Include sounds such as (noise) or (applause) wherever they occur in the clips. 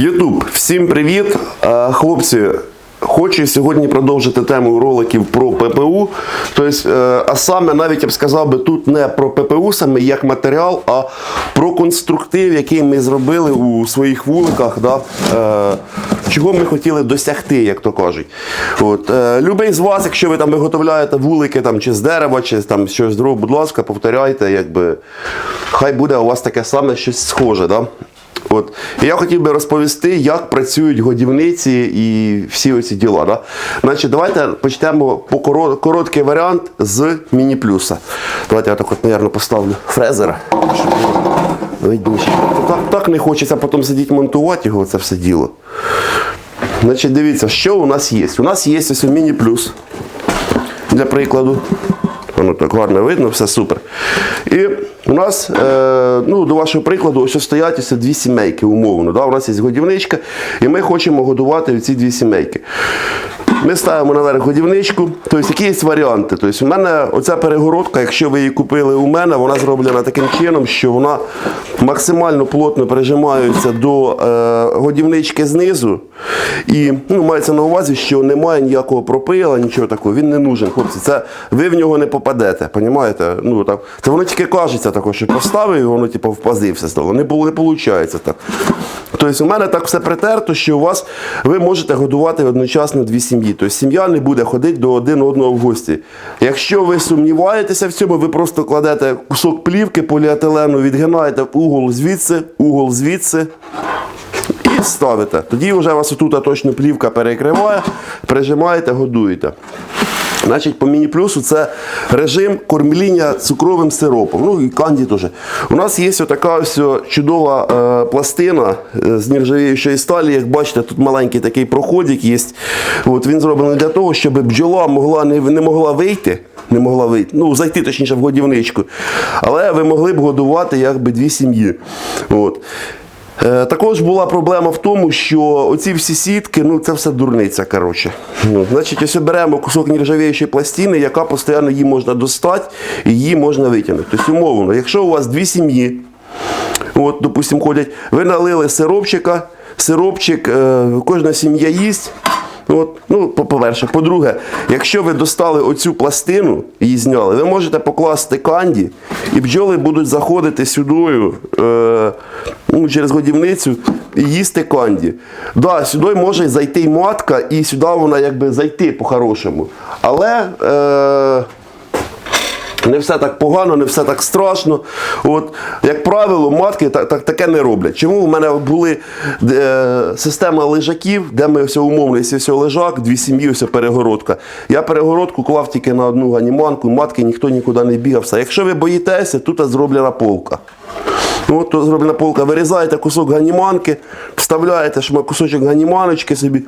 Ютуб, всім привіт! Е, Хлопці, хочу сьогодні продовжити тему роликів про ППУ. Тобто, е, а саме навіть я б сказав би тут не про ППУ саме як матеріал, а про конструктив, який ми зробили у своїх вуликах. Да? Е, Чого ми хотіли досягти, як то кажуть. От, любий з вас, якщо ви там виготовляєте вулики там, чи з дерева, чи там щось дров, будь ласка, повторяйте, якби хай буде у вас таке саме щось схоже. Да? От. Я хотів би розповісти, як працюють годівниці і всі оці діла. Да? Значить, давайте почнемо по короткий варіант з міні-плюса. Давайте я так от, мабуть, поставлю фрезер. щоб було видніше. Так, так не хочеться потім сидіти монтувати його, це все діло. Значить, дивіться, що у нас є. У нас є ось міні-плюс. Для прикладу. Воно так гарно видно, все супер. І у нас, е, ну, до вашого прикладу, ось стоять ось дві сімейки, умовно. Да? У нас є годівничка, і ми хочемо годувати ці дві сімейки. Ми ставимо наверх годівничку, тобто які є варіанти. Тобто, у мене оця перегородка, якщо ви її купили у мене, вона зроблена таким чином, що вона максимально плотно прижимається до е, годівнички знизу. І ну, мається на увазі, що немає ніякого пропила, нічого такого, він не нужен, хлопці. Це ви в нього не попадете, понімаєте? Ну, так, це воно тільки кажеться також, що поставив, і воно типу, впази все стало. Не, було- не виходить так. Тобто у мене так все притерто, що у вас ви можете годувати одночасно дві сім'ї. Тобто сім'я не буде ходити до один одного в гості. Якщо ви сумніваєтеся в цьому, ви просто кладете кусок плівки поліетилену, відгинаєте угол звідси, угол звідси. І ставите. Тоді вже вас отут точно плівка перекриває, прижимаєте, годуєте. Значить, по міні-плюсу це режим кормління цукровим сиропом. Ну і канді теж. У нас є така ось чудова е, пластина е, з нержавіючої сталі. Як бачите, тут маленький такий проходик є. От він зроблений для того, щоб бджола могла не, не могла вийти. Не могла вийти, ну зайти точніше в годівничку. Але ви могли б годувати якби дві сім'ї. От. Е, Також була проблема в тому, що оці всі сітки, ну це все дурниця. коротше. Ну, значить, ось беремо кусок нержавіючої пластини, яка постійно її можна достати і її можна витягнути. Тобто, умовно, якщо у вас дві сім'ї, от, допустимо, ходять, ви налили сиропчика, сиропчик, е, кожна сім'я їсть. От, ну, по- по-перше. По-друге, якщо ви достали оцю пластину і зняли, ви можете покласти канді, і бджоли будуть заходити сюди е, ну, через годівницю і їсти канді. Да, сюди може зайти матка, і сюди вона якби зайти по-хорошому. Але. Е, не все так погано, не все так страшно. От, як правило, матки так, так, таке не роблять. Чому в мене були е, система лежаків, де ми все умовно, все лежак, дві сім'ї, все перегородка. Я перегородку клав тільки на одну ганіманку, матки ніхто нікуди не бігав. Все. Якщо ви боїтеся, тут зроблена полка. Ну, от зроблена полка, вирізаєте кусок ганіманки, вставляєте шма- кусочок ганіманочки собі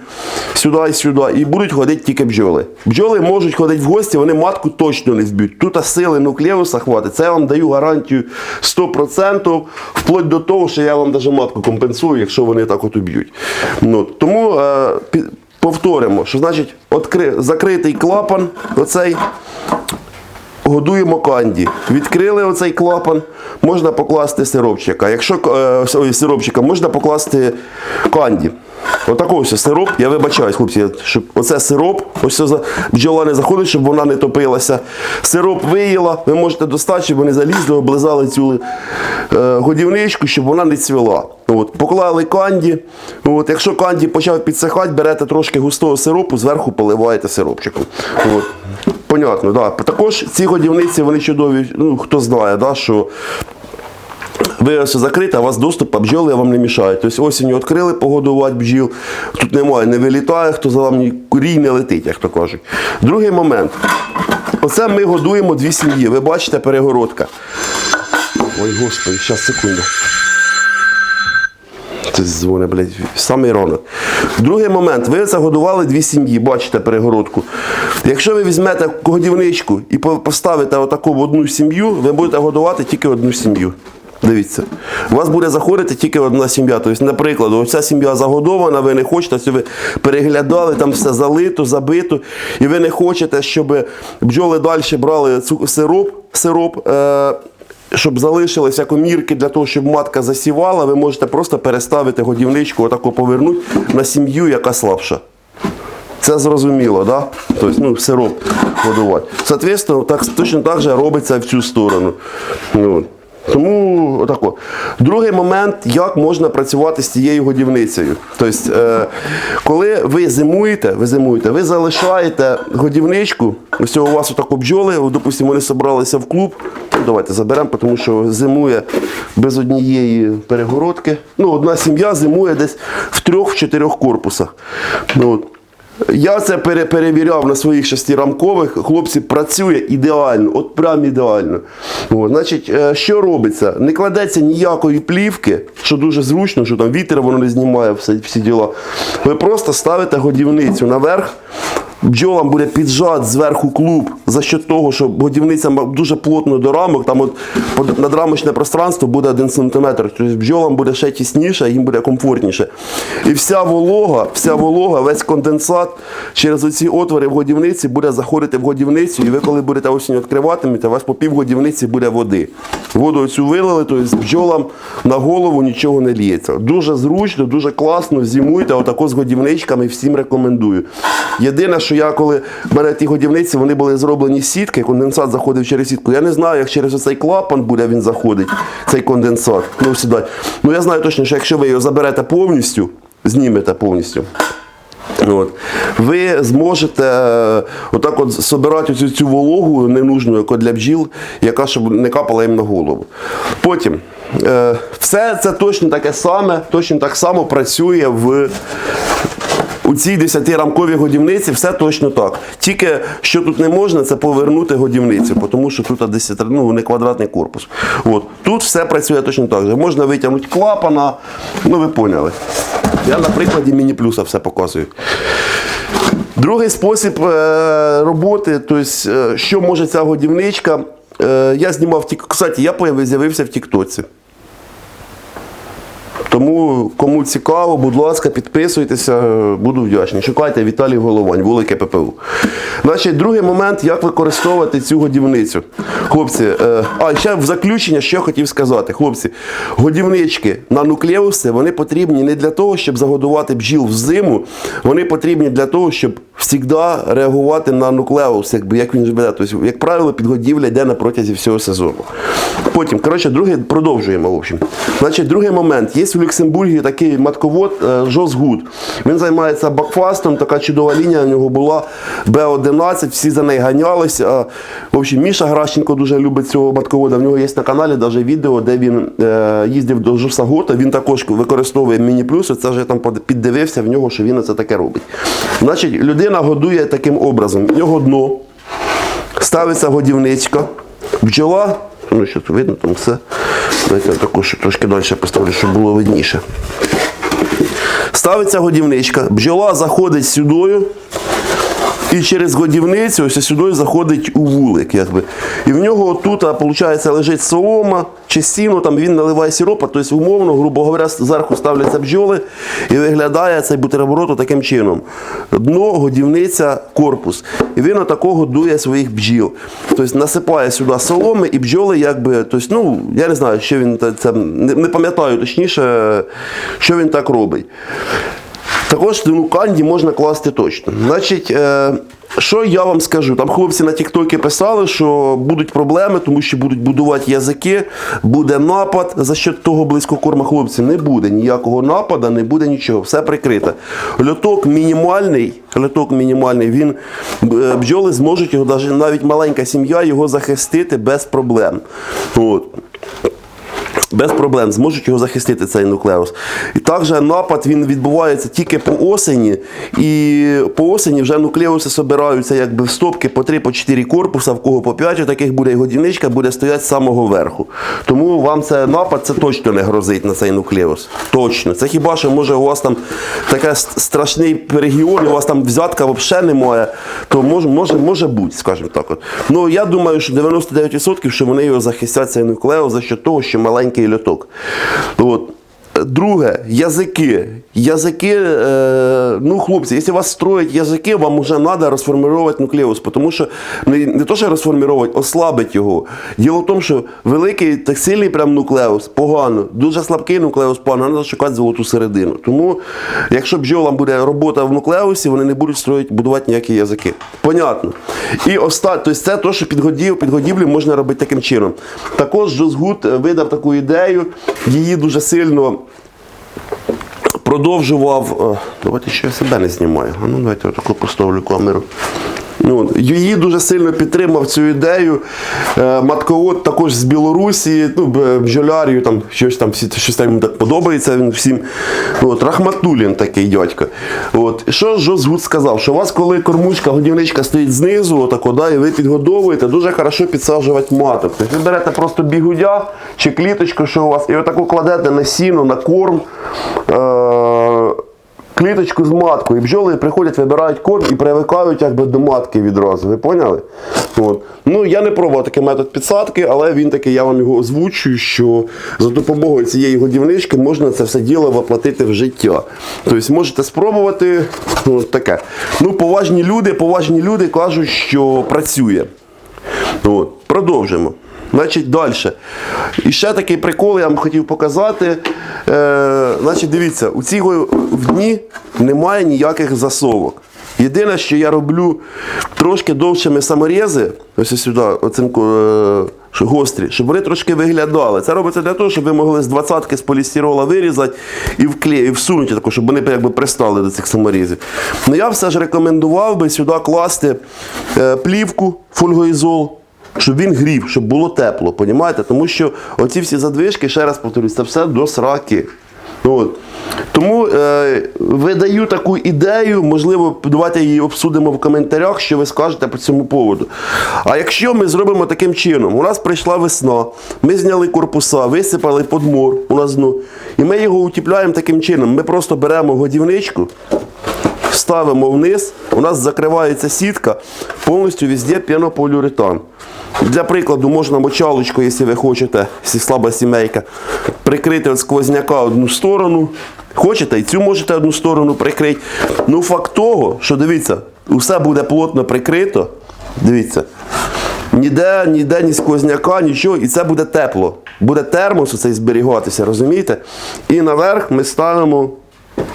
сюди і сюди, і будуть ходити тільки бджоли. Бджоли можуть ходити в гості, вони матку точно не вб'ють. Тут сили нуклеуса хватить. Це я вам даю гарантію 100%, вплоть до того, що я вам навіть матку компенсую, якщо вони так от уб'ють. Ну, тому е, повторимо, що значить откри, закритий клапан, оцей годуємо канді. Відкрили оцей клапан, можна покласти сиропчика. Якщо е, сиропчика, можна покласти канді. Отакий ось сироп, я вибачаюсь, хлопці, щоб оце сироп, ось за- бджола не заходить, щоб вона не топилася. Сироп виїла, ви можете достати, щоб вони залізли, облизали цю е, годівничку, щоб вона не цвіла. От, поклали канді. От, якщо канді почав підсихати, берете трошки густого сиропу, зверху поливаєте сиропчиком. От. Понятно, да. Також ці годівниці вони чудові, ну хто знає, да, що ви ось закрите, а у вас доступ, а бджоли вам не мішають. Тобто осінню відкрили погодувати бджіл, тут немає, не вилітає, хто за вами рій не летить, як то кажуть. Другий момент. Оце ми годуємо дві сім'ї. Ви бачите перегородка. Ой, господи, зараз секунду. Це дзвони, блядь, самий ранок. Другий момент. Ви загодували дві сім'ї, бачите перегородку. Якщо ви візьмете годівничку і поставите отаку в одну сім'ю, ви будете годувати тільки одну сім'ю. Дивіться, у вас буде заходити тільки одна сім'я. Тобто, наприклад, оця сім'я загодована, ви не хочете, ви переглядали, там все залито, забито, і ви не хочете, щоб бджоли далі брали сироп, сироп е- щоб залишилися комірки для того, щоб матка засівала, ви можете просто переставити годівничку, отако повернути на сім'ю, яка слабша. Це зрозуміло, да? Тобто, ну, сироп годувати. Соответственно, так, точно так же робиться в цю сторону. Ну. Тому отако. Другий момент, як можна працювати з цією годівницею. Тобто, е, коли ви зимуєте, ви зимуєте, ви залишаєте годівничку, ось у вас отако бджоли, допустимо, вони зібралися в клуб. Ну, Давайте заберемо, тому що зимує без однієї перегородки. Ну, одна сім'я зимує десь в трьох-чотирьох корпусах. Ну, от. Я це перевіряв на своїх шестирамкових. Хлопці працює ідеально, от прям ідеально. О, значить, е, що робиться? Не кладеться ніякої плівки, що дуже зручно, що там вітер воно не знімає всі, всі діла. Ви просто ставите годівницю наверх. Бджолам буде піджат зверху клуб за що того, що годівниця дуже плотно до рамок, там от надрамочне пространство буде 1 см. Тобто бджолам буде ще тісніше, їм буде комфортніше. І вся волога, вся волога, весь конденсат через оці отвори в годівниці буде заходити в годівницю, і ви, коли будете осінь відкриватимете, у вас по пів годівниці буде води. Воду оцю вилили, тобто бджолам на голову нічого не ліється. Дуже зручно, дуже класно, зимуйте отако з годівничками, всім рекомендую. Єдине, що я коли мене ті годівниці, вони були зроблені з сітки, конденсат заходив через сітку. Я не знаю, як через цей клапан буде він заходить, цей конденсат. Ну, сюди. ну я знаю точно, що якщо ви його заберете повністю, знімете повністю. От. Ви зможете е, отак от собирати цю, цю вологу ненужну, яку для бджіл, яка щоб не капала їм на голову. Потім е, все це точно таке саме, точно так само працює в. У цій 10-рамковій годівниці все точно так. Тільки що тут не можна, це повернути годівницю, тому що тут 10, ну, не квадратний корпус. От. Тут все працює точно так же. Можна витягнути клапана, ну ви поняли. Я на прикладі міні-плюса все показую. Другий спосіб е, роботи, тобто, що може ця годівничка. Е, я знімав. Кстати, я з'явився в Тіктоці. Тому кому цікаво, будь ласка, підписуйтеся, буду вдячний. Шукайте Віталій Головань, вулике ППУ. Значить, другий момент, як використовувати цю годівницю. Хлопці, е, а ще в заключення, що я хотів сказати. Хлопці, годівнички на нуклеуси вони потрібні не для того, щоб загодувати бджіл в зиму, вони потрібні для того, щоб завжди реагувати на нуклеус, якби як він живе. Тобто, як правило, підгодівля йде на протязі всього сезону. Потім, коротше, другий продовжуємо. В общем. Значить, другий момент. Є в Люксембургі такий матковод е, Жос Гуд. Він займається бакфастом, така чудова лінія у нього була Б11, всі за неї ганялися. В общем, Міша Гращенко дуже любить цього матковода. В нього є на каналі навіть відео, де він е, їздив до Жоса Гота. Він також використовує міні-плюси. Це вже там піддивився в нього, що він це таке робить. Значить, людина годує таким образом. В нього дно, ставиться годівничка, бджола, ну що тут видно, там все. Давайте я також трошки далі поставлю, щоб було видніше. Ставиться годівничка, бджола заходить сюдою. І через годівницю ось сюди заходить у вулик. Якби. І в нього тут, виходить, лежить солома чи сіно, там він наливає сиропа, тобто умовно, грубо говоря, зверху ставляться бджоли і виглядає цей бутерброд таким чином. Дно, годівниця, корпус. І він отако годує своїх бджіл. Тобто насипає сюди соломи і бджоли, якби, тобто, ну, я не знаю, що він це, не пам'ятаю точніше, що він так робить. Також ну, канді можна класти точно. Значить, е, що я вам скажу? Там хлопці на Тіктокі писали, що будуть проблеми, тому що будуть будувати язики, буде напад за що того близько корма хлопці. Не буде ніякого нападу, не буде нічого, все прикрите. Льоток мінімальний, льоток мінімальний, він е, бджоли зможуть його, навіть маленька сім'я його захистити без проблем. От без проблем зможуть його захистити цей нуклеус. І також напад він відбувається тільки по осені, і по осені вже нуклеуси збираються якби в стопки по 3 по 4 корпуса, в кого по 5 таких буде і годівничка буде стояти з самого верху. Тому вам це напад це точно не грозить на цей нуклеус. Точно. Це хіба що може у вас там таке страшний регіон, у вас там взятка взагалі немає, то може, може, може бути, скажімо так. От. Ну я думаю, що 99% що вони його захистять цей нуклеус за що того, що маленький льоток. От. Друге, язики. Язики, е, ну, хлопці, якщо вас строять язики, вам вже треба розформувати нуклеус, тому що не, не то, що розформувати, ослабить його. Діло в тому, що великий так сильний прям нуклеус погано, дуже слабкий нуклеус погано, треба шукати золоту середину. Тому, якщо бджолам буде робота в нуклеусі, вони не будуть строїти, будувати ніякі язики. Понятно. І оста... тобто це те, що підгодів, підгодівлі можна робити таким чином. Також Джозгуд видав таку ідею, її дуже сильно продовжував. е, Давайте ще я себе не знімаю. А ну давайте я таку поставлю камеру. Ну, її дуже сильно підтримав цю ідею. Е, Матковод також з Білорусі, ну, б- бджолярію, там щось там всі щось там так подобається він всім. От, Рахматулін такий дядько. От. Що Жозгуд сказав? Що у вас, коли кормушка, годівничка стоїть знизу, отако, да, і ви підгодовуєте, дуже хорошо підсаджувати маток. Тобто ви берете просто бігудя чи кліточку, що у вас, і отаку кладете на сіно, на корм. Е- кліточку з маткою. І бджоли приходять, вибирають корм і привикають якби до матки відразу. Ви поняли? От. Ну, я не пробував такий метод підсадки, але він такий, я вам його озвучую, що за допомогою цієї годівнички можна це все діло воплотити в життя. Тобто можете спробувати ну, таке. Ну, поважні люди, поважні люди кажуть, що працює. От. Продовжимо. Значить, далі. І ще такий прикол я вам хотів показати. Е, значить, дивіться, у цій в дні немає ніяких засовок. Єдине, що я роблю трошки довшими саморези, ось сюди, оцинку, е, гострі, щоб вони трошки виглядали. Це робиться для того, щоб ви могли з двадцятки з полістирола вирізати і вклеїти, і всунути тако, щоб вони якби пристали до цих саморізів. Ну я все ж рекомендував би сюди класти е, плівку фольгоізол щоб він грів, щоб було тепло, понімаєте? Тому що оці всі задвижки, ще раз повторюсь, це все до сраки. От. Тому е, видаю таку ідею, можливо, давайте її обсудимо в коментарях, що ви скажете по цьому поводу. А якщо ми зробимо таким чином, у нас прийшла весна, ми зняли корпуса, висипали подмор у нас дну, і ми його утіпляємо таким чином. Ми просто беремо годівничку, ставимо вниз, у нас закривається сітка, повністю везде пенополіуретан. Для прикладу, можна мочалочку, якщо ви хочете, слаба сімейка, прикрити від сквозняка одну сторону. Хочете, і цю можете одну сторону прикрити. Ну, факт того, що дивіться, усе буде плотно прикрито. Дивіться. Ніде, ніде ні сквозняка, нічого, і це буде тепло. Буде термос оцей зберігатися, розумієте? І наверх ми ставимо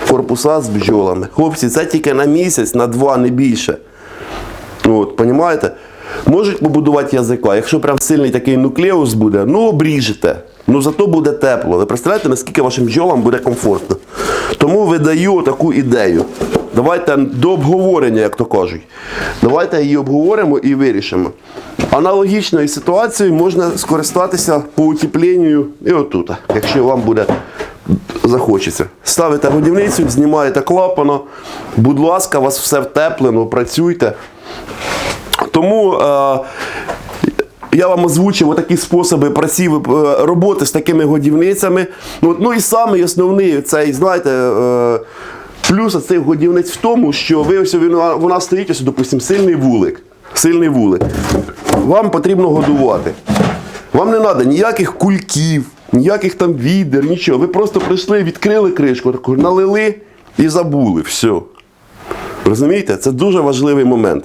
корпуса з бджолами. Хлопці, це тільки на місяць, на два, не більше. От, понімаєте? Можуть побудувати язика. Якщо прям сильний такий нуклеус буде, ну обріжете. Ну зато буде тепло. Ви представляєте, наскільки вашим бджолам буде комфортно. Тому видаю таку ідею. Давайте до обговорення, як то кажуть. Давайте її обговоримо і вирішимо. Аналогічною ситуацією можна скористатися по утепленню і отут, якщо вам буде захочеться. Ставите годівницю, знімаєте клапана. Будь ласка, у вас все втеплено, працюйте. Тому е, я вам озвучив такі способи праці е, роботи з такими годівницями. Ну, ну і самий основний цей, знаєте, е, плюс цих годівниць в тому, що ви ось вона, вона стоїть, ось, допустимо, сильний вулик. Сильний вулик. Вам потрібно годувати. Вам не треба ніяких кульків, ніяких там відер, нічого. Ви просто прийшли, відкрили кришку, налили і забули. Все. Розумієте? Це дуже важливий момент.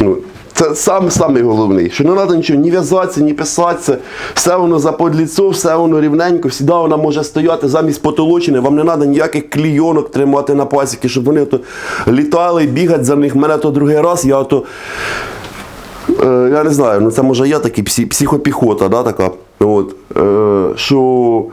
Ну, Це сам самий головний, що не треба нічого ні в'язатися, ні писатися, все воно за подліцо, все воно рівненько, всіда вона може стояти замість потолочини, вам не треба ніяких клійонок тримати на пасіки, щоб вони ото літали, бігати за них. Мене то другий раз, я ото, е, я не знаю, ну це може я такий псі, психопіхота, да, така. От, е, що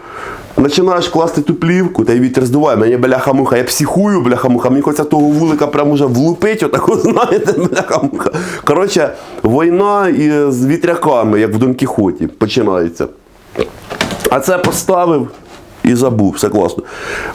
починаєш класти ту плівку, та й вітер здуває, мені бляха-муха, я психую, бляха-муха, мені хочеться того вулика прям уже влупить, отако, (laughs) знаєте, бляха-муха. Коротше, війна з вітряками, як в Дон Кіхоті, починається. А це поставив і забув, все класно.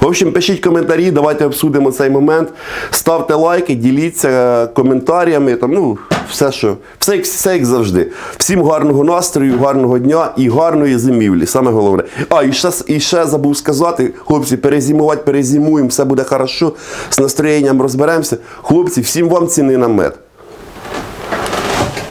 В общем, пишіть коментарі, давайте обсудимо цей момент. Ставте лайки, діліться коментарями. Там, ну, все, що, все, все як завжди. Всім гарного настрою, гарного дня і гарної зимівлі. Саме головне. А, і ще, і ще забув сказати, хлопці, перезимувати, перезимуємо, все буде хорошо, з настроєнням розберемося. Хлопці, всім вам ціни на мед.